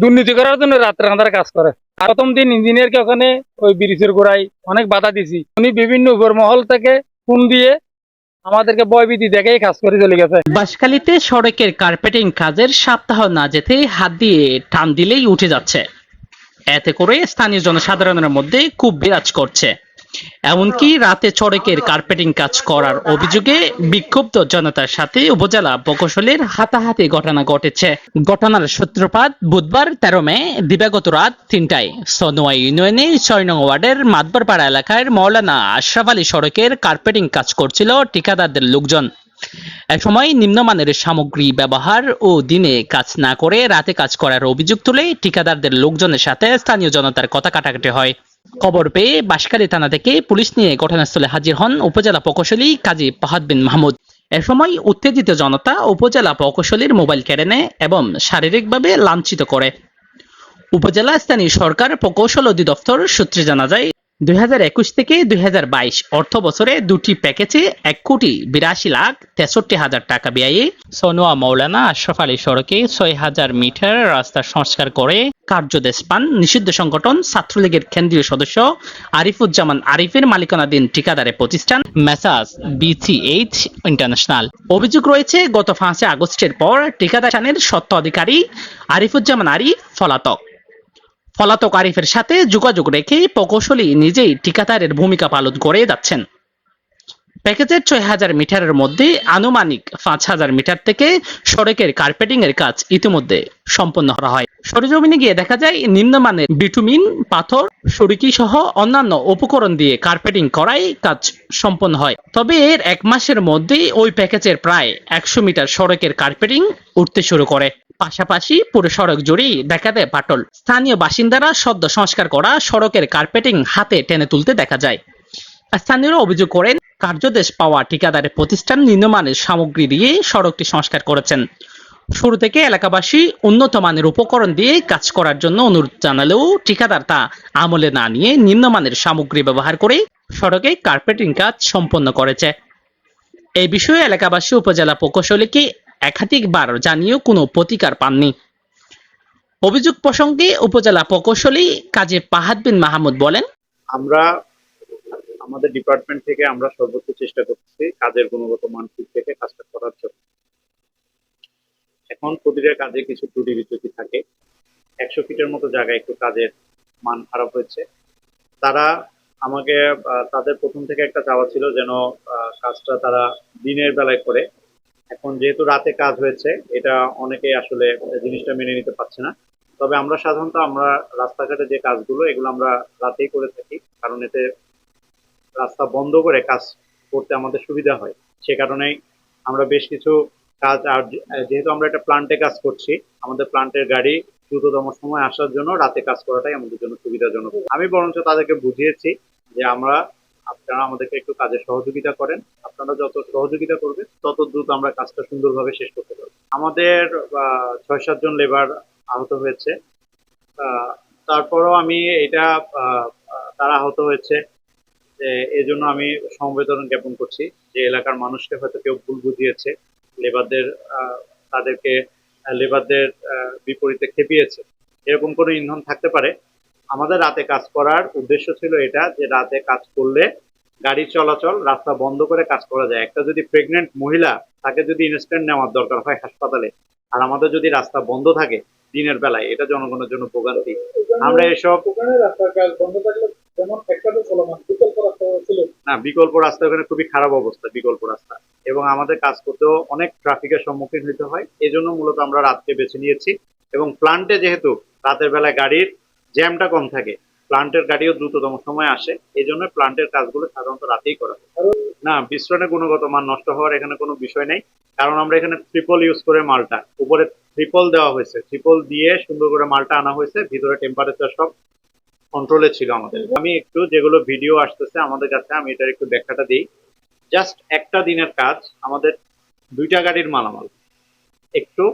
দুর্নীতি করার জন্য রাত্রে আন্ধারে কাজ করে। প্রথম দিন ইঞ্জিনিয়ারকে ওখানে ওই ব্রিজের গোড়ায় অনেক বাধা দিছি। উনি বিভিন্ন উপর মহল থেকে ফোন দিয়ে আমাদেরকে বয়বিধি দেখেই কাজ করে চলে গেছে। বাসখালীতে সড়কের কার্পেটিং কাজের সপ্তাহ না যেতে হাত দিয়ে টান দিলেই উঠে যাচ্ছে। এতে করে স্থানীয় জনসাধারণের মধ্যে খুব বিরাজ করছে। এমনকি রাতে সড়কের কার্পেটিং কাজ করার অভিযোগে বিক্ষুব্ধ জনতার সাথে উপজেলা প্রকৌশলীর হাতাহাতি ঘটনা ঘটেছে। ঘটনার সূত্রপাত বুধবার তেরো মে, দিবাগত রাত তিনটায়। সনোয়া ইউনিয়নে ছয় নং ওয়ার্ডের মাতবরপাড়া এলাকার মৌলানা আশরাফ আলী সড়কের কার্পেটিং কাজ করছিল ঠিকাদারদের লোকজন। একসময় নিম্নমানের সামগ্রী ব্যবহার ও দিনে কাজ না করে রাতে কাজ করার অভিযোগ তুলে ঠিকাদারদের লোকজনের সাথে স্থানীয় জনতার কথা কাটাকাটি হয়। খবর পেয়ে বাঁশখালী থানা থেকে পুলিশ নিয়ে ঘটনাস্থলে হাজির হন উপজেলা প্রকৌশলী কাজী ফাহাদ বিন মাহমুদ। এ সময় উত্তেজিত জনতা উপজেলা প্রকৌশলীর মোবাইল কেড়ে নেয় এবং শারীরিকভাবে লাঞ্ছিত করে। উপজেলা স্থানীয় সরকার প্রকৌশল অধিদপ্তর সূত্রে জানা যায় দুই হাজার একুশ থেকে দুই হাজার বাইশ অর্থ বছরে দুটি প্যাকেজে এক কোটি বিরাশি লাখ তেষট্টি হাজার টাকা ব্যয়ে সোনোয়া মৌলানা আশরাফ আলী সড়কে ছয় হাজার মিটার রাস্তা সংস্কার করে কার্যদেশ পান নিষিদ্ধ সংগঠন ছাত্রলীগের কেন্দ্রীয় সদস্য আরিফুজ্জামান আরিফের মালিকানাধীন ঠিকাদারের প্রতিষ্ঠান মেসাজ বিসিএইচ ইন্টারন্যাশনাল। অভিযোগ রয়েছে, গত পাঁচে আগস্টের পর ঠিকাদারের সত্ত্ব অধিকারী আরিফুজ্জামান আরিফ পলাতক। পলাতক আরিফের সাথে যোগাযোগ রেখে প্রকৌশলী নিজেই ঠিকাদারের ভূমিকা পালন করে যাচ্ছেন। প্যাকেজের ছয় হাজার মিটারের মধ্যে আনুমানিক পাঁচ হাজার মিটার থেকে সড়কের কার্পেটিং এর কাজ ইতিমধ্যে সম্পন্ন করা হয়। সরেজমিনে গিয়ে দেখা যায় নিম্নমানের বিটুমিন পাথর, সরিকি সহ অন্যান্য উপকরণ দিয়ে কার্পেটিং করাই কাজ সম্পন্ন হয়। তবে এর এক মাসের মধ্যেই ওই প্যাকেজের প্রায় একশো মিটার সড়কের কার্পেটিং উঠতে শুরু করে। পাশাপাশি পুরো সড়ক জুড়েই দেখা দেয় পাটল। স্থানীয় বাসিন্দারা সদ্য সংস্কার করা সড়কের কার্পেটিং হাতে টেনে তুলতে দেখা যায়। স্থানীয়রা অভিযোগ করেন কার্যদেশ পাওয়া ঠিকাদারের প্রতিষ্ঠান নিম্নমানের সামগ্রী দিয়ে সড়কটি সংস্কার করেছেন। শুরু থেকে এলাকাবাসী উন্নত মানের উপকরণ দিয়ে কাজ করার জন্য অনুরোধ জানালেও ঠিকাদার তা আমলে না নিয়ে নিম্নমানের সামগ্রী ব্যবহার করে সড়কে কার্পেটিং কাজ সম্পন্ন করেছে। এই বিষয়ে এলাকাবাসী, উপজেলা প্রকৌশলীকে একাধিকবার জানিয়েও কোনো প্রতিকার পাননি। অভিযোগ প্রসঙ্গে উপজেলা প্রকৌশলী কাজী পাহাদ বিন মাহমুদ বলেন, আমরা আমাদের ডিপার্টমেন্ট থেকে আমরা সর্বোচ্চ চেষ্টা করতেছি কাজের গুণগত মান ঠিক থেকে কাজটা করার জন্য। এখন প্রতিটা কাজে কিছু ত্রুটি বিচ্যুতি থাকে। একশো ফিটের মতো জায়গায় একটু কাজের মান খারাপ হয়েছে। তারা আমাকে তাদের প্রথম থেকে একটা চাওয়া ছিল যেন কাজটা তারা দিনের বেলায় করে। এখন যেহেতু রাতে কাজ হয়েছে, এটা অনেকেই আসলে জিনিসটা মেনে নিতে পারছে না। তবে আমরা সাধারণত আমরা রাস্তাঘাটে যে কাজগুলো, এগুলো আমরা রাতেই করে থাকি। কারণ এতে রাস্তা বন্ধ করে কাজ করতে আমাদের সুবিধা হয়। সে কারণেই আমরা বেশ কিছু কাজ, আর যেহেতু আমরা একটা প্লান্টে কাজ করছি, আমাদের প্লান্টের গাড়ি দ্রুততম সময় আসার জন্য রাতে কাজ করাটাই আমাদের জন্য সুবিধাজনক। আমি বরঞ্চ তাদেরকে বুঝিয়েছি যে আমরা, আপনারা আমাদেরকে একটু কাজে সহযোগিতা করেন। আপনারা যত সহযোগিতা করবেন, তত দ্রুত আমরা কাজটা সুন্দরভাবে শেষ করতে পারব। আমাদের ছয় সাতজন লেবার আহত হয়েছে। তারপরও আমি এটা তারা আহত হয়েছে। যে এই জন্য আমি সমবেদনা জ্ঞাপন করছি যে এলাকার মানুষকে হয়তো কেউ ভুল বুঝিয়েছে, লেবারদের তাদেরকে লেবারদের বিপরীতে খেপিয়েছে। এরকম কোনো ইন্ধন থাকতে পারে। আমাদের রাতে কাজ করার উদ্দেশ্য ছিল এটা যে রাতে কাজ করলে গাড়ি চলাচল রাস্তা বন্ধ করে কাজ করা যায়। একটা যদি প্রেগনেন্ট মহিলা তাকে যদি ইনস্ট্যান্ট নেওয়ার দরকার হয় হাসপাতালে, আর আমাদের যদি রাস্তা বন্ধ থাকে দিনের বেলায়, এটা জনগণের জন্য ভোগান্তি। আমরা এসব রাস্তার কাজ বন্ধ থাকলে না বিকল্প রাস্তা ওখানে খুবই খারাপ অবস্থা বিকল্প রাস্তা। এবং আমাদের কাজ করতেও অনেক ট্রাফিকের সম্মুখীন হতে হয়। এই জন্য মূলত আমরা রাতকে বেছে নিয়েছি। এবং প্লান্টে যেহেতু রাতের বেলায় গাড়ির জ্যামটা কম থাকে প্লান্টের গাড়িও দ্রুততম সময় আসে। এই জন্য প্লান্টের কাজগুলো সাধারণত রাতেই করা হয়। না মিশ্রণের গুণগত মান নষ্ট হওয়ার এখানে কোনো বিষয় নেই। কারণ আমরা এখানে ট্রিপল ইউজ করে মালটা উপরে ট্রিপল দেওয়া হয়েছে। ট্রিপল দিয়ে সুন্দর করে মালটা আনা হয়েছে ভিতরে টেম্পারেচার সব কন্ট্রোলে ছিল আমাদের। আমি একটু যেগুলো ভিডিও আসতেছে আমাদের কাছে, আমি এটার একটু ব্যাখ্যাটা দিই। জাস্ট একটা দিনের কাজ, আমাদের দুইটা গাড়ির মালামাল। একটু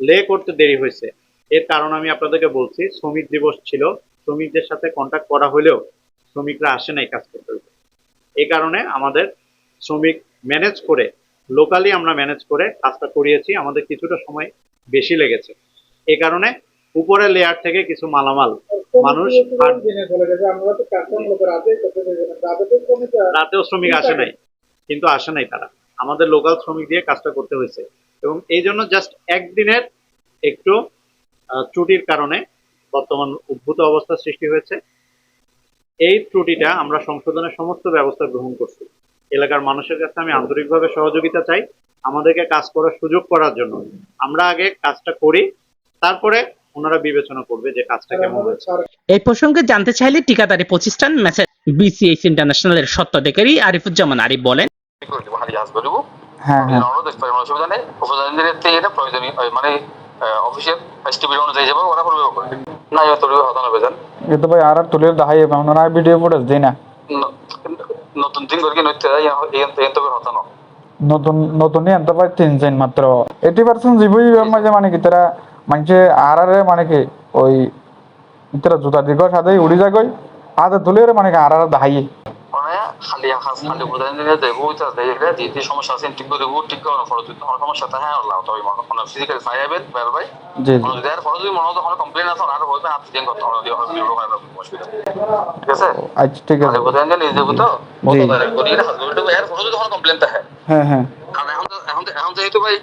লে করতে দেরি হয়েছে। এর কারণ আমি আপনাদেরকে বলছি, শ্রমিক দিবস ছিল, শ্রমিকদের সাথে কন্ট্যাক্ট করা হলেও শ্রমিকরা আসে নাই কাজ করতে। এই কারণে আমাদের শ্রমিক ম্যানেজ করে লোকালি আমরা ম্যানেজ করে কাজটা করিয়েছি, আমাদের কিছুটা সময় বেশি লেগেছে। এই কারণে উপরের লেয়ার থেকে কিছু মালামাল মানুষ রাতেও শ্রমিক আসে নাই। কিন্তু আসে নাই তারা। আমাদের লোকাল শ্রমিক দিয়ে কাজটা করতে হয়েছে। এবং এই জন্য জাস্ট একদিনের একটু ত্রুটির কারণে বর্তমান উদ্ভূত অবস্থা সৃষ্টি হয়েছে। এই ত্রুটিটা আমরা সংশোধনের সমস্ত ব্যবস্থা গ্রহণ করছি। এলাকার মানুষের কাছে আমি আন্তরিকভাবে সহযোগিতা চাই। আমাদেরকে কাজ করার সুযোগ করার জন্য। আমরা আগে কাজটা করি তারপরে ওনারা বিবেচনা করবে যে কাজটা কেমন হয়েছে। এই প্রসঙ্গে জানতে চাইলে ঠিকাদারি প্রতিষ্ঠান মেসেজ বিসিএস ইন্টারন্যাশনালের সত্ত্বাধিকারী আরিফুজ্জামান আরিফ বলেন। হ্যাঁ হ্যাঁ। মানে অফিসিয়াল এসটিভির অনুযায়ী যাবে ওরা করবে না এবার তোর হতানো বেজান এ তো ভাই আর আর তুলে দেখাই আমরা ভিডিও ফুটেজ দিই না। নতুন দিন করে নইতে এই তো হতানো নতুন আনতে মাত্র। এইটি পার্সেন্ট জীবই মাঝে মানে কি তারা মানুষে আর আরে মানে কি ওই তারা জুতা দিগ সাথে উড়ি যাগই হাতে তুলে মানে আর আর দেখাই মানে খালি হাস খালি উপজেলা দেবো ওইটা দেখে যে যে সমস্যা আছে ঠিক করে দেবো ঠিক করে ফলো দিতে আমার সমস্যা থাকে হ্যাঁ আল্লাহ তবে মনে ফিজিক্যাল ফাইয়াবেন বের ভাই জি জি। যদি আর ফলো যদি মনে হতো কোনো কমপ্লেন আছে আর হইবে হাত দিয়ে করতে হবে হবে ভিডিও হয় অসুবিধা ঠিক আছে? আচ্ছা ঠিক আছে। আরে বোঝেন যে নিজে বুঝতো জি। করি হাজবেন্ড এর ফটো যদি কোনো কমপ্লেন থাকে হ্যাঁ হ্যাঁ। এখন এখন এখন যেহেতু ভাই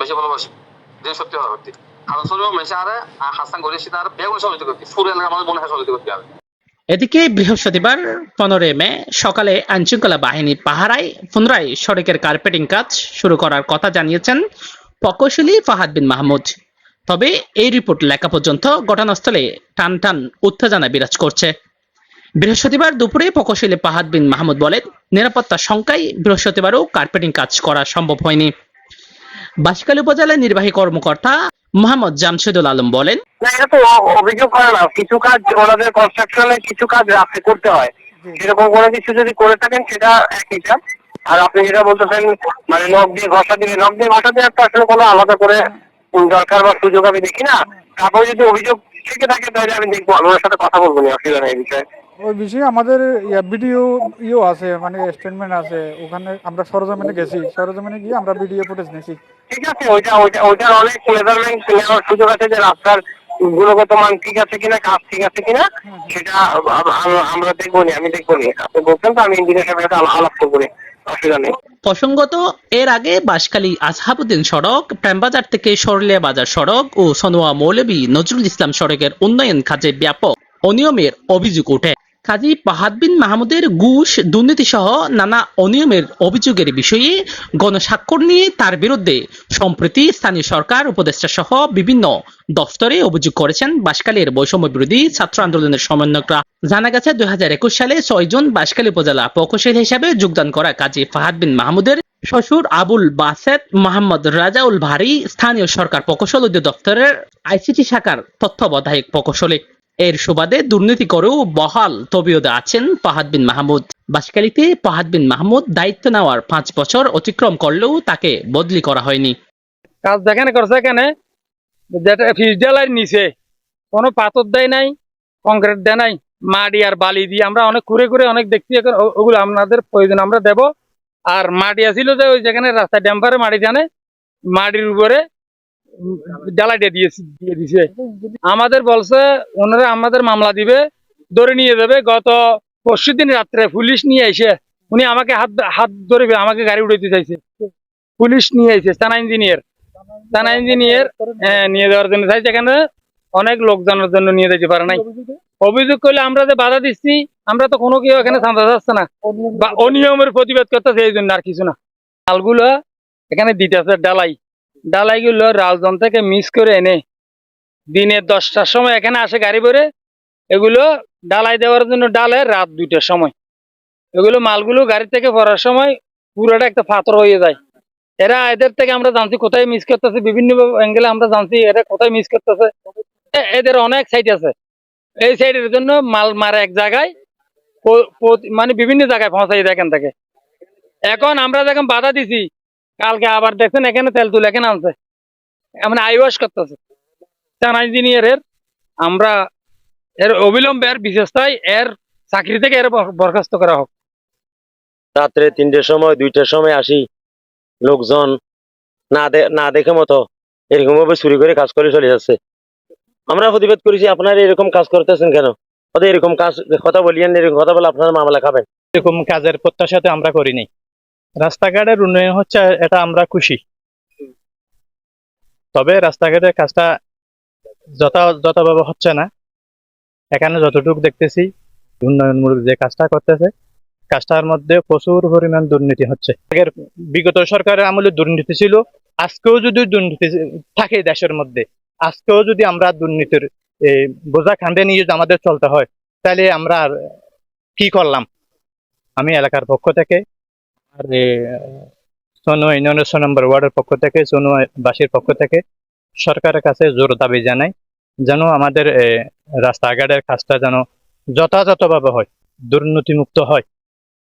বেশি ভালোবাসি যে সত্যি করতে শোনো মেশে আরে হাসান আর বেগুন সহযোগিতা করতে এলাকা আমাদের মনে হয় সহযোগিতা করতে হবে এদিকে বৃহস্পতিবার পনেরোই মে, সকালে আইনশৃঙ্খলা বাহিনীর পাহারায় পুনরায় সড়কের কার্পেটিং কাজ শুরু করার কথা জানিয়েছেন প্রকৌশলী ফাহাদ বিন মাহমুদ। তবে এই রিপোর্ট লেখা পর্যন্ত ঘটনাস্থলে টান টান উত্তেজনা বিরাজ করছে বৃহস্পতিবার দুপুরে প্রকৌশলী ফাহাদ বিন মাহমুদ বলেন নিরাপত্তা সংখ্যায় বৃহস্পতিবারও কার্পেটিং কাজ করা সম্ভব হয়নি। বাসিকালী উপজেলার নির্বাহী কর্মকর্তা মোহাম্মদ জামশেদুল আলম বলেন না এটা তো অভিযোগ করে না। কিছু কাজ ওনাদের কনস্ট্রাকশনে কিছু কাজ রাতে করতে হয়। সেরকম কোনো কিছু যদি করে থাকেন সেটা এক হিসাব আর আপনি যেটা বলতেছেন মানে নখ দিয়ে ঘষা দিলে নখ দিয়ে ঘষা দেওয়ার তো আসলে কোনো আলাদা করে দরকার বা সুযোগ আমি দেখি না। তারপরে যদি অভিযোগ থেকে থাকে তাহলে আমি দেখব। আমি সাথে কথা বলব না অসুবিধা নেই এই বিষয়ে। ওই বিষয়ে আমাদের ভিডিও ইও আছে মানে স্টেটমেন্ট আছে। ওখানে আমরা সরজমিনে গেছি। সরজমিনে গিয়ে আমরা ভিডিও ফুটেজ নিয়েছি। ঠিক আছে ওইটা ওইটা ওইটার অনেক মেজারমেন্ট নেওয়ার সুযোগ আছে যে রাস্তার গুণগত মান ঠিক আছে কিনা কাজ ঠিক আছে কিনা সেটা আম- আম- আমরা দেখব নি আমি দেখব নি আপনি বলছেন তো আমি ইঞ্জিনিয়ার সাহেবের সাথে আলাপ করব নি অসুবিধা নেই। প্রসঙ্গত এর আগে বাঁশখালী আসহাবুদ্দিন সড়ক প্রেমবাজার থেকে সরলিয়া বাজার সড়ক ও সনোয়া মৌলবী নজরুল ইসলাম সড়কের উন্নয়ন কাজে ব্যাপক অনিয়মের অভিযোগ ওঠে। কাজী পাহাদ বিন মাহমুদের ঘুষ দুর্নীতি সহ নানা অনিয়মের অভিযোগের বিষয়ে গণস্বাক্ষর নিয়ে তার বিরুদ্ধে সম্প্রতি স্থানীয় সরকার, উপদেষ্টা সহ বিভিন্ন দফতরে অভিযোগ করেছেন বাঁশখালীর বৈষম্য বিরোধী ছাত্র আন্দোলনের সমন্বয়করা। জানা গেছে, দুই হাজার একুশ সালে ছয় জন বাঁশখালী উপজেলা প্রকৌশলী হিসাবে যোগদান করা কাজী ফাহাদ বিন মাহমুদের শ্বশুর আবুল বাসেদ মোহাম্মদ রাজাউল ভারী স্থানীয় সরকার প্রকৌশল অধিদপ্তরের আইসিটি শাখার তত্ত্বাবধায়ক প্রকৌশলী। এর সুবাদে দুর্নীতি করেও বহাল তবিয়দে আছেন ফাহাদ বিন মাহমুদ। বাসকালিতে ফাহাদ বিন মাহমুদ দায়িত্ব নেওয়ার পাঁচ বছর অতিক্রম করলেও তাকে বদলি করা হয়নি। কাজ যেখানে করছে এখানে ফিস নিচে কোনো পাথর দেয় নাই, কংক্রিট দেয় নাই, মাটি আর বালি দিয়ে আমরা অনেক ঘুরে ঘুরে অনেক দেখছি এখন। ওগুলো আপনাদের প্রয়োজন, আমরা দেব। আর মাটি আছিল যে ওই যেখানে রাস্তা ড্যাম্পারে মাটি জানে, মাটির উপরে ডালাইটা দিয়েছি, দিয়ে দিছে। আমাদের বলছে, ওনারা আমাদের মামলা দিবে, ধরে নিয়ে যাবে। গত পরশু দিন রাত্রে পুলিশ নিয়ে উনি আমাকে হাত হাত আমাকে গাড়ি চাইছে। পুলিশ নিয়ে থানা ইঞ্জিনিয়ার। থানা ইঞ্জিনিয়ার হ্যাঁ নিয়ে যাওয়ার জন্য চাইছে। এখানে অনেক লোকজনের জন্য নিয়ে যেতে পারে নাই। অভিযোগ করলে আমরা যে বাধা দিচ্ছি, আমরা তো কোনো কেউ এখানে থামতে যাচ্ছে না। বা অনিয়মের প্রতিবাদ করতেছে, এই জন্য আর কিছু না। ডালগুলো এখানে দিতেছে ডালাই ডালাইগুলো রাজধান থেকে মিস করে এনে দিনে দশটার সময় এখানে আসে গাড়ি ভরে, এগুলো ডালাই দেওয়ার জন্য ডালে রাত দুইটার সময়। এগুলো মালগুলো গাড়ি থেকে পড়ার সময় পুরোটা একটা পাথর হয়ে যায়। এরা এদের থেকে আমরা জানছি কোথায় মিস করতেছে, বিভিন্ন অ্যাঙ্গেলে আমরা জানছি এরা কোথায় মিস করতেছে। এদের অনেক সাইড আছে। এই সাইডের জন্য মাল মারে এক জায়গায় মানে বিভিন্ন জায়গায় পৌঁছাই দেয় এখান থেকে। এখন আমরা যখন বাধা দিছি কালকে আবার দেখছেন এখানে তেল তুলে এখানে আনছে। মানে আইওয়াস করতেছে। চানা ইঞ্জিনিয়ারের আমরা এর অবিলম্বে এর বিশেষতায় এর চাকরি থেকে এর বরখাস্ত করা হোক। রাত্রে তিনটের সময় দুইটার সময় আসি লোকজন না না দেখে মতো এরকম ভাবে চুরি করে কাজ করে চলে যাচ্ছে। আমরা প্রতিবাদ করেছি আপনারা এরকম কাজ করতেছেন কেন? ওদের এরকম কাজ কথা বলিয়েন এরকম কথা বলে আপনারা মামলা খাবেন। এরকম কাজের প্রত্যাশাতে আমরা করিনি রাস্তাঘাটের উন্নয়ন হচ্ছে এটা আমরা খুশি। তবে রাস্তাঘাটের কাজটা যথাযথভাবে হচ্ছে না। এখানে যতটুকু দেখতেছি উন্নয়নমূলক যে কাজটা করতেছে কাজটার মধ্যে প্রচুর পরিমাণ দুর্নীতি হচ্ছে। আগের বিগত সরকারের আমলে দুর্নীতি ছিল আজকেও যদি দুর্নীতি থাকে দেশের মধ্যে আজকেও যদি আমরা দুর্নীতির এই, বোঝা খান্দে নিয়ে যদি আমাদের চলতে হয় তাহলে আমরা কি করলাম? আমি এলাকার পক্ষ থেকে এ, ইউনিয়নের ছ নম্বর ওয়ার্ডের পক্ষ থেকে সোনু বাসীর পক্ষ থেকে সরকারের কাছে জোর দাবি জানাই যেন আমাদের রাস্তাঘাটের কাজটা যেন যথাযথভাবে হয় দুর্নীতিমুক্ত হয়।